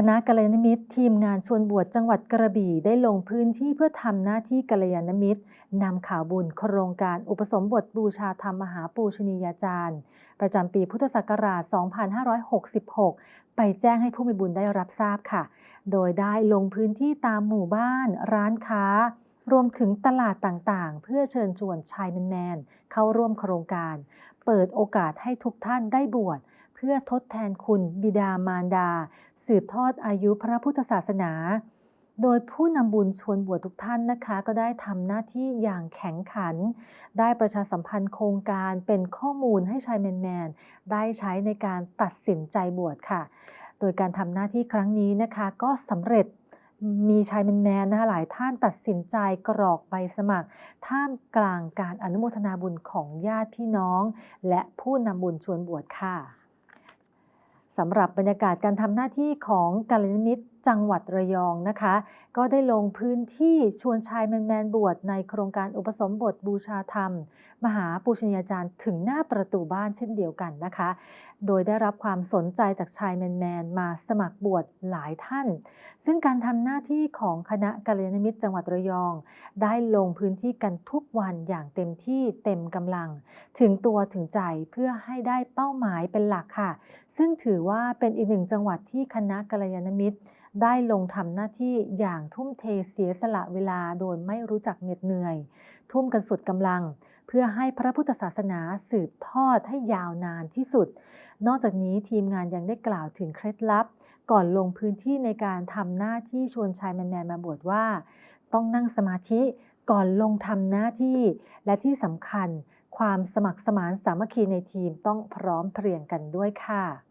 คณะกัลยาณมิตร ทีมงานชวนบวชจังหวัดกระบี่ได้ลงพื้นที่เพื่อทำหน้าที่กัลยาณมิตรนำข่าวบุญโครงการอุปสมบทบูชาธรรมมหาปูชนียาจารย์ ประจำปีพุทธศักราช 2566 ไปแจ้งให้ผู้มีบุญได้รับทราบค่ะ โดยได้ลงพื้นที่ตามหมู่บ้าน ร้านค้ารวมถึงตลาดต่างๆ เพื่อเชิญชวนชายแมนๆเข้าร่วมโครงการ เปิดโอกาสให้ทุกท่านได้บวช เพื่อทดแทนคุณบิดามารดา สืบทอดอายุพระพุทธศาสนา โดยผู้นำบุญชวนบวชทุกท่านนะคะ ก็ได้ทำหน้าที่อย่างแข็งขัน ได้ประชาสัมพันธ์โครงการเป็นข้อมูลให้ชายแมนๆ ได้ใช้ในการตัดสินใจบวชค่ะ โดยการทำหน้าที่ครั้งนี้นะคะก็สำเร็จมีชายแมนๆนะคะหลายท่านตัดสินใจกรอกใบสมัคร ท่ามกลางการอนุโมทนาบุญของญาติพี่น้อง และผู้นำบุญชวนบวชค่ะ สำหรับบรรยากาศการทำหน้าที่ของกัลยาณมิตร จังหวัดระยองนะคะ ก็ได้ลงพื้นที่ชวนชายแมนๆบวชในโครงการอุปสมบทบูชาธรรม มหาปูชนียาจารย์ถึงหน้าประตูบ้านเช่นเดียวกันนะคะ โดยได้รับความสนใจจากชายแมนๆมาสมัครบวชหลายท่าน ซึ่งการทำหน้าที่ของคณะกัลยาณมิตรจังหวัดระยอง ได้ลงพื้นที่กันทุกวันอย่างเต็มที่เต็มกำลัง ถึงตัวถึงใจเพื่อให้ได้เป้าหมายเป็นหลักค่ะ ซึ่งถือว่าเป็นอีกหนึ่งจังหวัดที่คณะกัลยาณมิตรได้ลงทำหน้าที่อย่างทุ่มเทเสียสละเวลาโดยไม่รู้จักเหน็ดเหนื่อย ทุ่มกันสุดกำลัง เพื่อให้พระพุทธศาสนาสืบทอดให้ยาวนานที่สุด นอกจากนี้ทีมงานยังได้กล่าวถึงเคล็ดลับ ก่อนลงพื้นที่ในการทำหน้าที่ชวนชายแมนๆมาบวชว่า ต้องนั่งสมาธิก่อนลงทำหน้าที่ และที่สำคัญ ความสมัครสมานสามัคคีในทีมต้องพร้อมเพรียงกันด้วยค่ะ